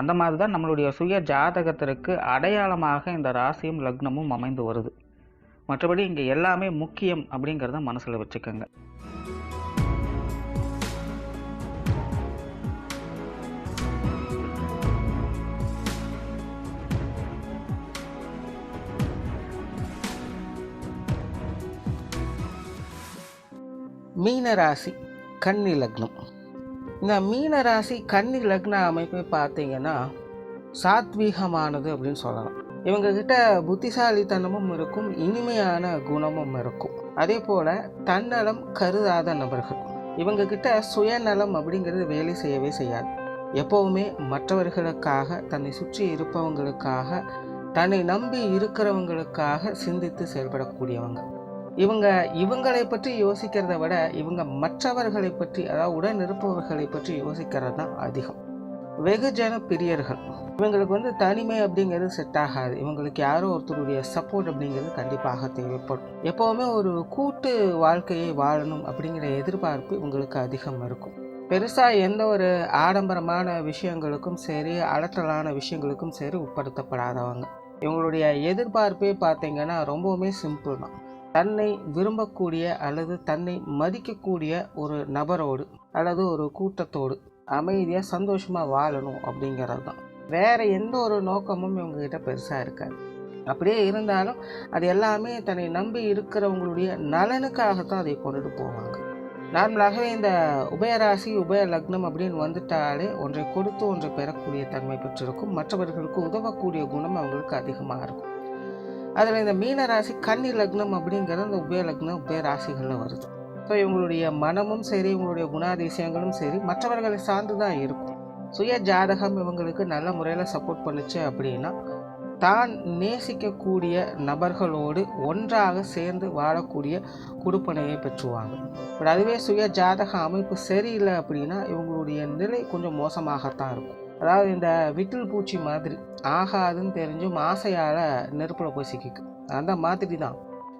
அந்த மாதிரி தான் நம்மளுடைய சுய ஜாதகத்திற்கு அடையாளமாக இந்த ராசியும் லக்னமும் அமைந்து வருது. மற்றபடி இங்கே எல்லாமே முக்கியம் அப்படிங்கிறத மனசில் வச்சுக்கோங்க. மீன ராசி கன்னி லக்னம். இந்த மீன ராசி கன்னி லக்ன அமைப்பை பார்த்தீங்கன்னா சாத்வீகமானது அப்படின்னு சொல்லலாம். இவங்கக்கிட்ட புத்திசாலித்தனமும் இருக்கும் இனிமையான குணமும் இருக்கும். அதே போல் தன்னலம் கருதாத நபர்கள். இவங்கக்கிட்ட சுயநலம் அப்படிங்கிறது வேலை செய்யவே செய்யாது. எப்போவுமே மற்றவர்களுக்காக தன்னை சுற்றி இருப்பவங்களுக்காக தன்னை நம்பி இருக்கிறவங்களுக்காக சிந்தித்து செயல்படக்கூடியவங்க. இவங்க இவங்களை பற்றி யோசிக்கிறத விட இவங்க மற்றவர்களை பற்றி அதாவது உடன் இருப்பவர்களை பற்றி யோசிக்கிறது தான் அதிகம். வெகுஜன பிரியர்கள். இவங்களுக்கு வந்து தனிமை அப்படிங்கிறது செட் ஆகாது. இவங்களுக்கு யாரோ ஒருத்தருடைய சப்போர்ட் அப்படிங்கிறது கண்டிப்பாக தேவைப்படும். எப்போவுமே ஒரு கூட்டு வாழ்க்கையை வாழணும் அப்படிங்கிற எதிர்பார்ப்பு இவங்களுக்கு அதிகம் இருக்கும். பெருசாக எந்த ஒரு ஆடம்பரமான விஷயங்களுக்கும் சரி அலற்றலான விஷயங்களுக்கும் சரி உட்படுத்தப்படாதவங்க. இவங்களுடைய எதிர்பார்ப்பே பார்த்தீங்கன்னா ரொம்பவுமே சிம்பிள் தான். தன்னை விரும்பக்கூடிய அல்லது தன்னை மதிக்கக்கூடிய ஒரு நபரோடு அல்லது ஒரு கூட்டத்தோடு அமைதியாக சந்தோஷமாக வாழணும் அப்படிங்கிறது தான் வேறு எந்த ஒரு நோக்கமும் இவங்ககிட்ட பெருசாக இருக்காது. அப்படியே இருந்தாலும் அது எல்லாமே தன்னை நம்பி இருக்கிறவங்களுடைய நலனுக்காகத்தான் அதை கொண்டுட்டு போவாங்க. நார்மலாகவே இந்த உபயராசி உபய லக்னம் அப்படின்னு வந்துட்டாலே ஒன்றை கொடுத்து ஒன்றை பெறக்கூடிய தன்மை பெற்றிருக்கும். மற்றவர்களுக்கு உதவக்கூடிய குணம் அவங்களுக்கு அதிகமாக இருக்கும். அதில் இந்த மீன ராசி கன்னி லக்னம் அப்படிங்கிறது இந்த உபய லக்னம் உபய ராசிகளில் வருது. ஸோ இவங்களுடைய மனமும் சரி இவங்களுடைய குணாதிசயங்களும் சரி மற்றவர்களை சார்ந்து தான் இருக்கும். சுய ஜாதகம் இவங்களுக்கு நல்ல முறையில் சப்போர்ட் பண்ணுச்சு அப்படின்னா தான் நேசிக்கக்கூடிய நபர்களோடு ஒன்றாக சேர்ந்து வாழக்கூடிய கொடுப்பனையை பெற்றுவாங்க. பட் அதுவே சுய ஜாதக அமைப்பு சரியில்லை அப்படின்னா இவங்களுடைய நிலை கொஞ்சம் மோசமாகத்தான் இருக்கும். அதாவது இந்த விட்டில் பூச்சி மாதிரி ஆகாதுன்னு தெரிஞ்சும் ஆசையால் நெருப்பில் போய் சிக்கிக்கு. அந்த மாதிரி தான்.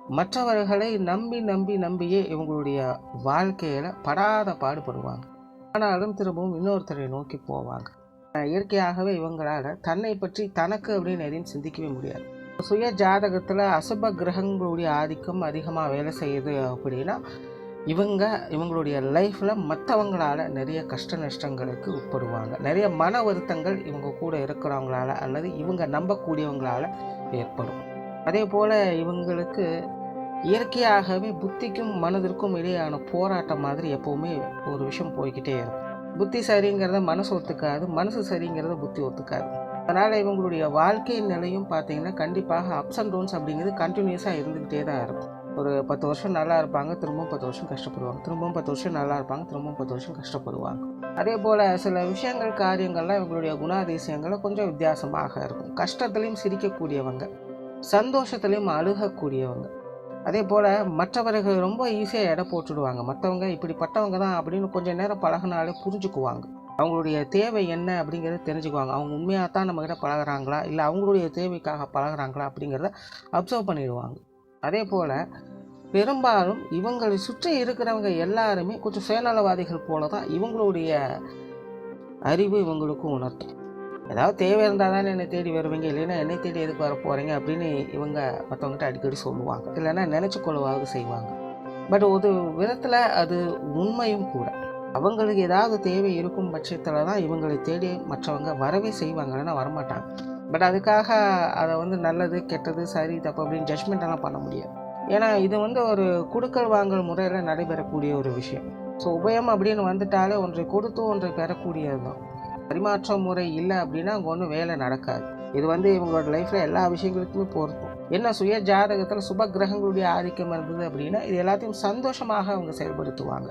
மற்றவர்களை நம்பி நம்பி நம்பியே இவங்களுடைய வாழ்க்கையில் படாத பாடுபடுவாங்க. ஆனாலும் திரும்பவும் இன்னொருத்தரை நோக்கி போவாங்க. இயற்கையாகவே இவங்களால் தன்னை பற்றி தனக்கு அப்படின்னு எதையும் சிந்திக்கவே முடியாது. சுய ஜாதகத்தில் அசுப கிரகங்களுடைய ஆதிக்கம் அதிகமாக வேலை செய்யுது அப்படின்னா இவங்க இவங்களுடைய லைஃப்பில் மற்றவங்களால் நிறைய கஷ்ட நஷ்டங்களுக்கு உட்படுவாங்க. நிறைய மன வருத்தங்கள் இவங்க கூட இருக்கிறவங்களால அல்லது இவங்க நம்பக்கூடியவங்களால் ஏற்படும். அதே போல் இவங்களுக்கு இயற்கையாகவே புத்திக்கும் மனதிற்கும் இடையான போராட்டம் மாதிரி எப்போவுமே ஒரு விஷயம் போய்கிட்டே இருக்கும். புத்தி சரிங்கிறத மனசு ஒத்துக்காது மனசு சரிங்கிறத புத்தி ஒத்துக்காது. அதனால் இவங்களுடைய வாழ்க்கை நிலையும் பார்த்தீங்கன்னா கண்டிப்பாக அப்ஸ் அண்ட் டவுன்ஸ் அப்படிங்கிறது கண்டினியூஸாக இருந்துக்கிட்டே தான் இருக்கும். ஒரு பத்து வருஷம் நல்லா இருப்பாங்க திரும்பவும் பத்து வருஷம் கஷ்டப்படுவாங்க. திரும்பவும் பத்து வருஷம் நல்லா இருப்பாங்க திரும்பவும் பத்து வருஷம் கஷ்டப்படுவாங்க. அதே போல் சில விஷயங்கள் காரியங்கள்லாம் இவங்களுடைய குணாதிசயங்கள் கொஞ்சம் வித்தியாசமாக இருக்கும். கஷ்டத்துலேயும் சிரிக்கக்கூடியவங்க சந்தோஷத்துலேயும் அழுகக்கூடியவங்க. அதே போல் மற்றவர்கள் ரொம்ப ஈஸியாக எடை போட்டுடுவாங்க. மற்றவங்க இப்படிப்பட்டவங்க தான் அப்படின்னு கொஞ்சம் நேரம் பழகினாலே புரிஞ்சுக்குவாங்க. அவங்களுடைய தேவை என்ன அப்படிங்கிறத தெரிஞ்சுக்குவாங்க. அவங்க உண்மையாக தான் நம்மக்கிட்ட பழகுறாங்களா? இல்லை அவங்களுடைய தேவைக்காக பழகுறாங்களா அப்படிங்கிறத அப்சர்வ் பண்ணிடுவாங்க. அதே போல் பெரும்பாலும் இவங்களை சுற்றி இருக்கிறவங்க எல்லாருமே கொஞ்சம் சுயநலவாதிகள் போல தான் இவங்களுடைய அறிவு இவங்களுக்கும் உணர்த்தும். ஏதாவது தேவை இருந்தால் தானே என்னை தேடி வருவீங்க இல்லைன்னா என்னை தேடி எதுக்கு வர போகிறீங்க அப்படின்னு இவங்க மற்றவங்ககிட்ட அடிக்கடி சொல்லுவாங்க. இல்லைன்னா நினச்சி செய்வாங்க. பட் ஒரு விதத்தில் அது உண்மையும் கூட. அவங்களுக்கு ஏதாவது தேவை இருக்கும் பட்சத்தில் தான் இவங்களை தேடி மற்றவங்க வரவே செய்வாங்க இல்லைன்னா வரமாட்டாங்க. பட் அதுக்காக அதை வந்து நல்லது கெட்டது சரி தப்பு அப்படின்னு ஜட்ஜ்மெண்ட் பண்ண முடியாது. ஏன்னா இது வந்து ஒரு கொடுக்கல் வாங்கல் முறையில் நடைபெறக்கூடிய ஒரு விஷயம். ஸோ உபயம் அப்படின்னு வந்துட்டாலே ஒன்றை கொடுத்து ஒன்றை பெறக்கூடியது தான் பரிமாற்ற முறை இல்லை அப்படின்னா அங்கே ஒன்றும் வேலை நடக்காது. இது வந்து இவங்களோட லைஃப்பில் எல்லா விஷயங்களுக்குமே பொருத்தும் என்ன சுய ஜாதகத்தில் சுப கிரகங்களுடைய ஆதிக்கம் இருந்தது அப்படின்னா இது எல்லாத்தையும் சந்தோஷமாக அவங்க செயல்படுத்துவாங்க.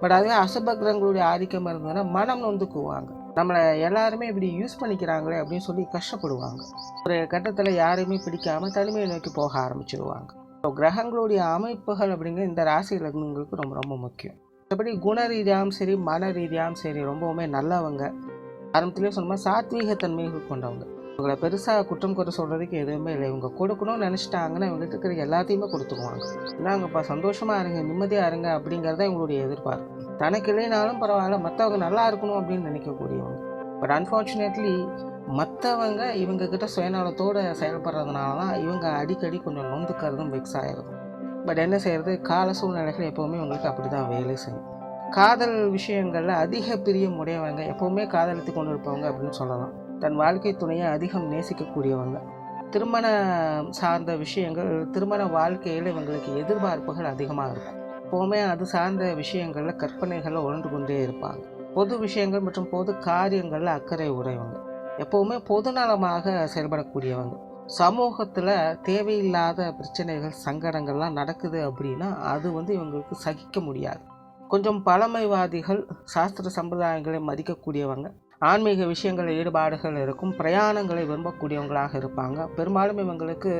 பட் அதுவே அசுப கிரகங்களுடைய ஆதிக்கம் இருந்ததுன்னா மனம் நொந்துக்குவாங்க நம்மளை எல்லாருமே இப்படி யூஸ் பண்ணிக்கிறாங்களே அப்படின்னு சொல்லி கஷ்டப்படுவாங்க. ஒரு கட்டத்தில் யாரையுமே பிடிக்காமல் தனிமையை நோக்கி போக ஆரம்பிச்சிடுவாங்க ஸோ கிரகங்களுடைய அமைப்புகள் அப்படிங்கிற இந்த ராசி லக்னங்களுக்கு ரொம்ப ரொம்ப முக்கியம். மற்றபடி குண ரீதியாகவும் சரி மன ரீதியாகவும் சரி ரொம்பவுமே நல்லவங்க. ஆரம்பத்துலேயே சொன்னால் சாத்வீகத்தன்மைகள் கொண்டவங்க. இவங்களை பெருசாக குற்றம் குறை சொல்கிறதுக்கு எதுவுமே இல்லை. இவங்க கொடுக்கணும்னு நினச்சிட்டாங்கன்னா இவங்ககிட்ட இருக்கிற எல்லாத்தையுமே கொடுத்துக்குவாங்க. இந்தாங்கப்பா சந்தோஷமாக இருங்க நிம்மதியாக இருங்க அப்படிங்கிறத இவங்களுடைய எதிர்பார்ப்பு. தனக்கு இல்லைனாலும் பரவாயில்ல மற்றவங்க நல்லா இருக்கணும் அப்படின்னு நினைக்கக்கூடியவங்க. பட் அன்ஃபார்ச்சுனேட்லி மற்றவங்க இவங்கக்கிட்ட சுயநலத்தோடு செயல்படுறதுனால தான் இவங்க அடிக்கடி கொஞ்சம் நொந்துக்கிறதும் வெக்ஸ் ஆகிருக்கும் பட் என்ன செய்கிறது கால சூழ்நிலைகள் எப்போவுமே உங்களுக்கு அப்படி தான் வேலை செய்யும். காதல் விஷயங்களில் அதிக பிரியம் உடையவங்க எப்போவுமே காதலித்து கொண்டு இருப்பவங்க அப்படின்னு சொல்லலாம். தன் வாழ்க்கை துணையை அதிகம் நேசிக்கக்கூடியவங்க. திருமண சார்ந்த விஷயங்கள் திருமண வாழ்க்கையில் இவங்களுக்கு எதிர்பார்ப்புகள் அதிகமாக இருக்கும். எப்போவுமே அது சார்ந்த விஷயங்களில் கற்பனைகளில் உணர்ந்து கொண்டே இருப்பாங்க. பொது விஷயங்கள் மற்றும் பொது காரியங்களில் அக்கறை உடையவங்க. எப்போவுமே பொதுநலமாக செயல்படக்கூடியவங்க. சமூகத்தில் தேவையில்லாத பிரச்சனைகள் சங்கடங்கள்லாம் நடக்குது அப்படின்னா அது வந்து இவங்களுக்கு சகிக்க முடியாது. கொஞ்சம் பழமைவாதிகள் சாஸ்திர சம்பிரதாயங்களை மதிக்கக்கூடியவங்க. ஆன்மீக விஷயங்களில் ஈடுபாடுகள் இருக்கும் பிரயாணங்களை விரும்பக்கூடியவங்களாக இருப்பாங்க. பெரும்பாலும் இவங்களுக்கு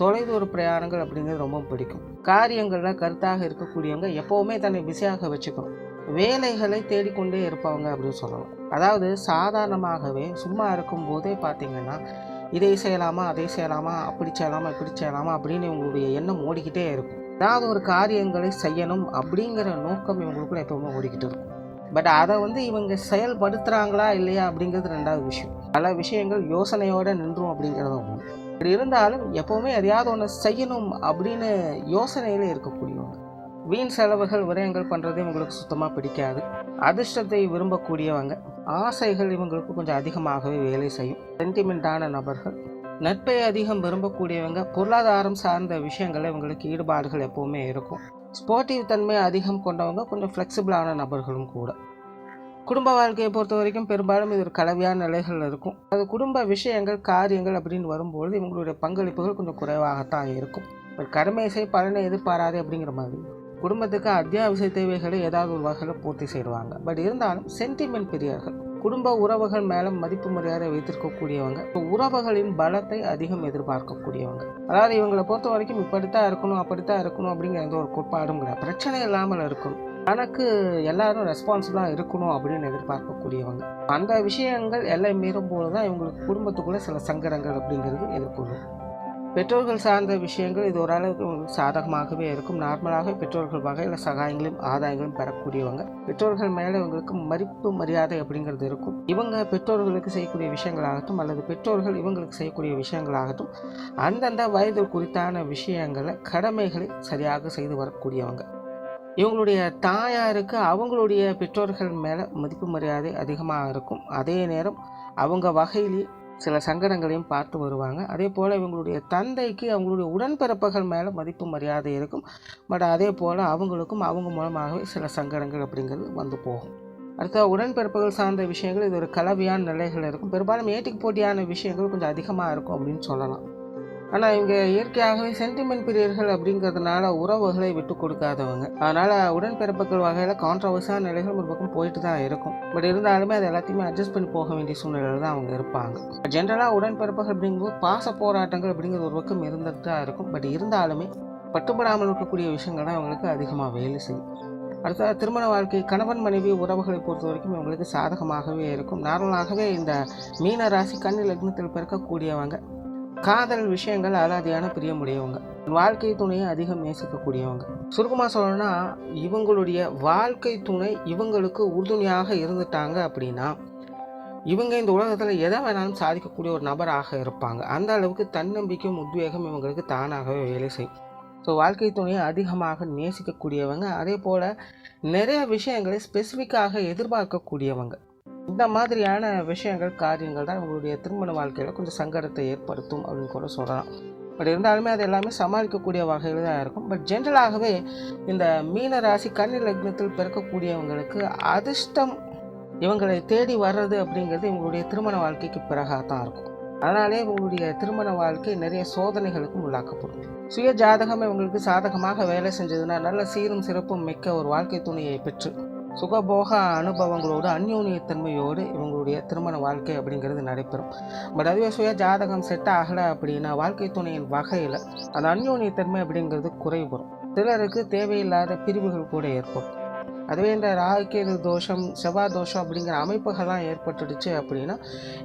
தொலைதூர பிரயாணங்கள் அப்படிங்கிறது ரொம்ப பிடிக்கும். காரியங்களில் கருத்தாக இருக்கக்கூடியவங்க எப்போவுமே தன்னை பிஸியாக வச்சுக்கணும். வேலைகளை தேடிக்கொண்டே இருப்பவங்க அப்படின்னு சொல்லலாம். அதாவது சாதாரணமாகவே சும்மா இருக்கும்போதே பார்த்தீங்கன்னா இதை செய்யலாமா அதை செய்யலாமா அப்படி செய்யலாமா இப்படி செய்யலாமா அப்படின்னு இவங்களுடைய எண்ணம் ஓடிக்கிட்டே இருக்கும். ஏதாவது ஒரு காரியங்களை செய்யணும் அப்படிங்கிற நோக்கம் இவங்களுக்குள்ள எப்பவுமே ஓடிக்கிட்டு இருக்கும். பட் அதை வந்து இவங்க செயல்படுத்துகிறாங்களா இல்லையா அப்படிங்கிறது ரெண்டாவது விஷயம். பல விஷயங்கள் யோசனையோடு நின்றும் அப்படிங்கிறது ஒன்று அப்படி இருந்தாலும் எப்போவுமே எதையாவது ஒன்று செய்யணும் அப்படின்னு யோசனையில் இருக்கக்கூடியவங்க. வீண் செலவுகள் விரயங்கள் பண்ணுறது இவங்களுக்கு சுத்தமாக பிடிக்காது. அதிர்ஷ்டத்தை விரும்பக்கூடியவங்க. ஆசைகள் இவங்களுக்கு கொஞ்சம் அதிகமாகவே வேலை செய்யும். சென்டிமெண்ட்டான நபர்கள். நட்பை அதிகம் விரும்பக்கூடியவங்க. பொருளாதாரம் சார்ந்த விஷயங்களில் இவங்களுக்கு ஈடுபாடுகள் எப்போவுமே இருக்கும். ஸ்போர்ட்டிவ் தன்மை அதிகம் கொண்டவங்க கொஞ்சம் ஃப்ளெக்சிபிளான நபர்களும் கூட. குடும்ப வாழ்க்கையை பொறுத்த வரைக்கும் பெரும்பாலும் இது ஒரு கலவையான நிலைகள் இருக்கும். அது குடும்ப விஷயங்கள் காரியங்கள் அப்படின்னு வரும்பொழுது இவங்களுடைய பங்களிப்புகள் கொஞ்சம் குறைவாகத்தான் இருக்கும். ஒரு கடமை இசை பலனை எதிர்பாராது அப்படிங்கிற மாதிரி. குடும்பத்துக்கு அத்தியாவசிய தேவைகளை ஏதாவது ஒரு வகையில் பூர்த்தி செய்வாங்க. பட் இருந்தாலும் சென்டிமெண்ட் பெரியர்கள் குடும்ப உறவுகள் மேலே மதிப்பு மரியாதை வைத்திருக்கக்கூடியவங்க. உறவுகளின் பலத்தை அதிகம் எதிர்பார்க்கக்கூடியவங்க. அதாவது இவங்களை பொறுத்த வரைக்கும் இப்படித்தான் இருக்கணும் அப்படித்தான் இருக்கணும் அப்படிங்கிற எந்த ஒரு கோட்பாடும் கிடையாது. பிரச்சனை இல்லாமல் இருக்கணும். தனக்கு எல்லாரும் ரெஸ்பான்சிபிளாக இருக்கணும் அப்படின்னு எதிர்பார்க்கக்கூடியவங்க. அந்த விஷயங்கள் எல்லாம் மீறும் போது தான் இவங்களுக்கு குடும்பத்துக்குள்ளே சில சங்கடங்கள் அப்படிங்கிறது எதிர்கொள்ளும் பெற்றோர்கள் சார்ந்த விஷயங்கள் இது ஓரளவுக்கு உங்களுக்கு சாதகமாகவே இருக்கும். நார்மலாக பெற்றோர்கள் வகையில் சகாயங்களையும் ஆதாயங்களும் பெறக்கூடியவங்க. பெற்றோர்கள் மேலே இவங்களுக்கு மதிப்பு மரியாதை அப்படிங்கிறது இருக்கும். இவங்க பெற்றோர்களுக்கு செய்யக்கூடிய விஷயங்களாகட்டும் அல்லது பெற்றோர்கள் இவங்களுக்கு செய்யக்கூடிய விஷயங்களாகட்டும் அந்தந்த வயது குறித்தான விஷயங்களை கடமைகளை சரியாக செய்து வரக்கூடியவங்க. இவங்களுடைய தாயாருக்கு அவங்களுடைய பெற்றோர்கள் மேலே மதிப்பு மரியாதை அதிகமாக இருக்கும். அதே நேரம் அவங்க வகையிலேயே சில சங்கடங்களையும் பார்த்து வருவாங்க. அதே போல் இவங்களுடைய தந்தைக்கு அவங்களுடைய உடன்பிறப்புகள் மேலே மதிப்பு மரியாதை இருக்கும். பட் அதே போல் அவங்களுக்கும் அவங்க மூலமாகவே சில சங்கடங்கள் அப்படிங்கிறது வந்து போகும். அடுத்த உடன்பிறப்புகள் சார்ந்த விஷயங்கள் இது ஒரு கலவையான நிலைகள் இருக்கும். பெரும்பாலும் ஏட்டுக்கு போட்டியான விஷயங்கள் கொஞ்சம் அதிகமாக இருக்கும் அப்படின்னு சொல்லலாம். ஆனால் இவங்க இயற்கையாகவே சென்டிமெண்ட் பிரியர்கள் அப்படிங்கிறதுனால உறவுகளை விட்டு கொடுக்காதவங்க. அதனால் உடன்பிறப்புகள் வகையில் கான்ட்ரவர்ஸான நிலைகள் ஒரு பக்கம் போயிட்டு தான் இருக்கும். பட் இருந்தாலுமே அது எல்லாத்தையுமே அட்ஜஸ்ட் பண்ணி போக வேண்டிய சூழ்நிலையில் தான் அவங்க இருப்பாங்க. ஜென்ரலாக உடன்பிறப்புகள் அப்படிங்கும்போது பாச போராட்டங்கள் அப்படிங்கிற ஒரு பக்கம் இருந்துட்டு தான் இருக்கும். பட் இருந்தாலுமே பட்டுப்படாமல் இருக்கக்கூடிய விஷயங்கள் தான் அவங்களுக்கு அதிகமாக வேலை செய்யும். அடுத்த திருமண வாழ்க்கை கணவன் மனைவி உறவுகளை பொறுத்த வரைக்கும் இவங்களுக்கு சாதகமாகவே இருக்கும். நார்மலாகவே இந்த மீன ராசி கன்னி லக்னத்தில் பிறக்கக்கூடியவங்க காதல் விஷயங்கள் அலாதியான பிரியமுடையவங்க. வாழ்க்கை துணையை அதிகம் நேசிக்கக்கூடியவங்க. சுருக்கமாக சொல்லணும்னா இவங்களுடைய வாழ்க்கை துணை இவங்களுக்கு உறுதுணையாக இருந்துட்டாங்க அப்படின்னா இவங்க இந்த உலகத்தில் எதை வேணாலும் சாதிக்கக்கூடிய ஒரு நபராக இருப்பாங்க. அந்த அளவுக்கு தன்னம்பிக்கையும் உத்வேகம் இவங்களுக்கு தானாகவே வேலை செய்யும். ஸோ வாழ்க்கை துணையை அதிகமாக நேசிக்கக்கூடியவங்க. அதே போல் நிறைய விஷயங்களை ஸ்பெசிஃபிக்காக எதிர்பார்க்கக்கூடியவங்க. இந்த மாதிரியான விஷயங்கள் காரியங்கள் தான் இவங்களுடைய திருமண வாழ்க்கையில் கொஞ்சம் சங்கடத்தை ஏற்படுத்தும் அப்படின்னு கூட சொல்லலாம். பட் இருந்தாலுமே அது எல்லாமே சமாளிக்கக்கூடிய வகையில் தான் இருக்கும். பட் ஜென்ரலாகவே இந்த மீன ராசி கன்னி லக்னத்தில் பிறக்கக்கூடியவங்களுக்கு அதிர்ஷ்டம் இவங்களை தேடி வர்றது அப்படிங்கிறது இவங்களுடைய திருமண வாழ்க்கைக்கு பிறகாக தான் இருக்கும். அதனாலே இவங்களுடைய திருமண வாழ்க்கை நிறைய சோதனைகளுக்கும் உள்ளாக்கப்படும். சுய ஜாதகம் இவங்களுக்கு சாதகமாக வேலை செஞ்சதுன்னா நல்ல சீரும் சிறப்பும் மிக்க ஒரு வாழ்க்கை துணையை பெற்று சுகபோக அனுபவங்களோடு அந்யோன்யத்தன்மையோடு இவங்களுடைய திருமண வாழ்க்கை அப்படிங்கிறது நடைபெறும். பட் அதுவே சுய ஜாதகம் செட் ஆகலை அப்படின்னா வாழ்க்கை துணையின் வகையில் அந்த அந்யோன்யத்தன்மை அப்படிங்கிறது குறைபடும் சிலருக்கு தேவையில்லாத பிரிவுகள் கூட ஏற்படும். அதுவே இந்த ராகுகேது தோஷம் செவ்வாய் தோஷம் அப்படிங்கிற அமைப்புகள்லாம் ஏற்பட்டுடுச்சு அப்படின்னா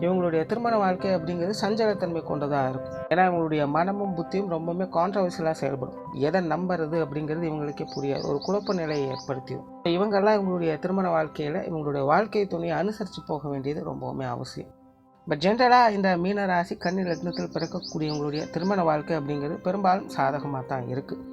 இவங்களுடைய திருமண வாழ்க்கை அப்படிங்கிறது சஞ்சலத்தன்மை கொண்டதாக இருக்கும். ஏன்னா இவங்களுடைய மனமும் புத்தியும் ரொம்பவுமே கான்ட்ரவர்சியலாக செயல்படும். எதை நம்புறது அப்படிங்கிறது இவங்களுக்கே புரியாது. ஒரு குழப்ப நிலையை ஏற்படுத்திடும். இவங்கெல்லாம் இவங்களுடைய திருமண வாழ்க்கையில் இவங்களுடைய வாழ்க்கை துணையை அனுசரித்து போக வேண்டியது ரொம்பவுமே அவசியம். பட் ஜென்ரலாக இந்த மீன ராசி கன்னி லக்னத்தில் பிறக்கக்கூடியவங்களுடைய திருமண வாழ்க்கை அப்படிங்கிறது பெரும்பாலும் சாதகமாக தான் இருக்குது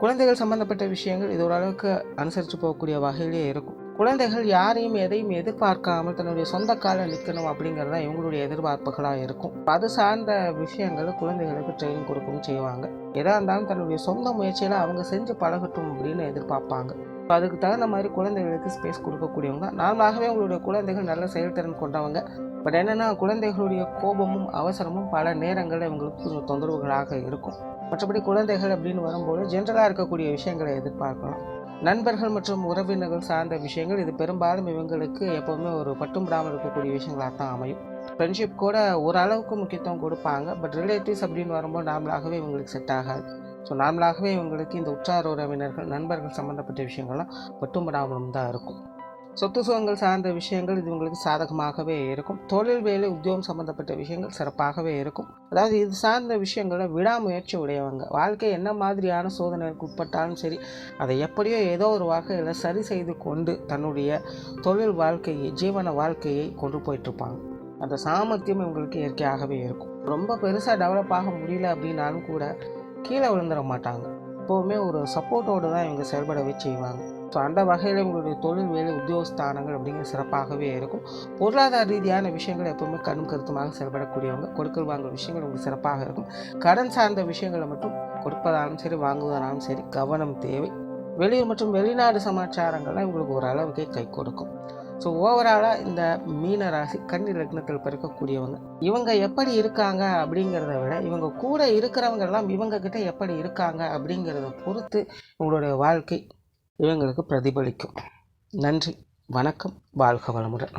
குழந்தைகள் சம்மந்தப்பட்ட விஷயங்கள் இது ஓரளவுக்கு அனுசரித்து போகக்கூடிய வகையிலே இருக்கும். குழந்தைகள் யாரையும் எதையும் எதிர்பார்க்காமல் தன்னுடைய சொந்த காலில் நிற்கணும் அப்படிங்கிறது தான் இவங்களுடைய எதிர்பார்ப்புகளாக இருக்கும். அது சார்ந்த விஷயங்களை குழந்தைகளுக்கு ட்ரைனிங் கொடுக்கவும் செய்வாங்க. எதாக இருந்தாலும் தன்னுடைய சொந்த முயற்சியில் அவங்க செஞ்சு பழகட்டும் அப்படின்னு எதிர்பார்ப்பாங்க. அதுக்கு தகுந்த மாதிரி குழந்தைகளுக்கு ஸ்பேஸ் கொடுக்கக்கூடியவங்க நார்மலாகவே உங்களுடைய குழந்தைகள் நல்ல செயல்திறன் கொண்டவங்க. பட் என்னென்னா குழந்தைகளுடைய கோபமும் அவசரமும் பல நேரங்களில் இவங்களுக்கு கொஞ்சம் தொந்தரவுகளாக இருக்கும். மற்றபடி குழந்தைகள் அப்படின்னு வரும்போது ஜென்ரலாக இருக்கக்கூடிய விஷயங்களை எதிர்பார்க்கலாம் நண்பர்கள் மற்றும் உறவினர்கள் சார்ந்த விஷயங்கள் இது பெரும்பாலும் இவங்களுக்கு எப்போவுமே ஒரு பட்டும்படாமல் இருக்கக்கூடிய விஷயங்களாக தான் அமையும். ஃப்ரெண்ட்ஷிப் கூட ஓரளவுக்கு முக்கியத்துவம் கொடுப்பாங்க பட் ரிலேட்டிவ்ஸ் அப்படின்னு வரும்போது நார்மலாகவே இவங்களுக்கு செட் ஆகாது. ஸோ நார்மலாகவே இவங்களுக்கு இந்த உற்றார் உறவினர்கள் நண்பர்கள் சம்மந்தப்பட்ட விஷயங்கள்லாம் பட்டும்படாமலும் தான் இருக்கும். சொத்து சுகங்கள் சார்ந்த விஷயங்கள் இது உங்களுக்கு சாதகமாகவே இருக்கும். தொழில் வேலை உத்தியோகம் சம்மந்தப்பட்ட விஷயங்கள் சிறப்பாகவே இருக்கும். அதாவது இது சார்ந்த விஷயங்களை விடாமுயற்சி உடையவங்க. வாழ்க்கை என்ன மாதிரியான சோதனைகளுக்கு உட்பட்டாலும் சரி அதை எப்படியோ ஏதோ ஒரு வகையில் சரி செய்து கொண்டு தன்னுடைய தொழில் வாழ்க்கையை ஜீவன வாழ்க்கையை கொண்டு போயிட்டுருப்பாங்க. அந்த சாமர்த்தியம் இவங்களுக்கு இயற்கையாகவே இருக்கும். ரொம்ப பெருசாக டெவலப் ஆக முடியல அப்படின்னாலும் கூட கீழே விழுந்துட மாட்டாங்க. எப்போவுமே ஒரு சப்போர்ட்டோடு தான் இவங்க செயல்படவே செய்வாங்க. ஸோ அந்த வகையில் உங்களுடைய தொழில் வேலை உத்தியோகஸ்தானங்கள் அப்படிங்கிற சிறப்பாகவே இருக்கும். பொருளாதார ரீதியான விஷயங்கள் எப்பவுமே கண்ணும் கருத்துமாக செயல்படக்கூடியவங்க கொடுக்கல் வாங்குற விஷயங்கள் உங்களுக்கு சிறப்பாக இருக்கும். கடன் சார்ந்த விஷயங்களை மட்டும் கொடுப்பதாலும் சரி வாங்குவதாலும் சரி கவனம் தேவை. வெளியூர் மற்றும் வெளிநாடு சமாச்சாரங்கள்லாம் உங்களுக்கு ஓரளவுக்கே கை கொடுக்கும். ஸோ ஓவராலாக இந்த மீன ராசி கன்னி லக்னத்தில் பிறக்கக்கூடியவங்க இவங்க எப்படி இருக்காங்க அப்படிங்கிறத விட இவங்க கூட இருக்கிறவங்க எல்லாம் இவங்க கிட்ட எப்படி இருக்காங்க அப்படிங்கிறத பொறுத்து உங்களுடைய வாழ்க்கை இவங்களுக்கு பிரதிபலிக்கும். நன்றி. வணக்கம். வாழ்க வளமுடன்.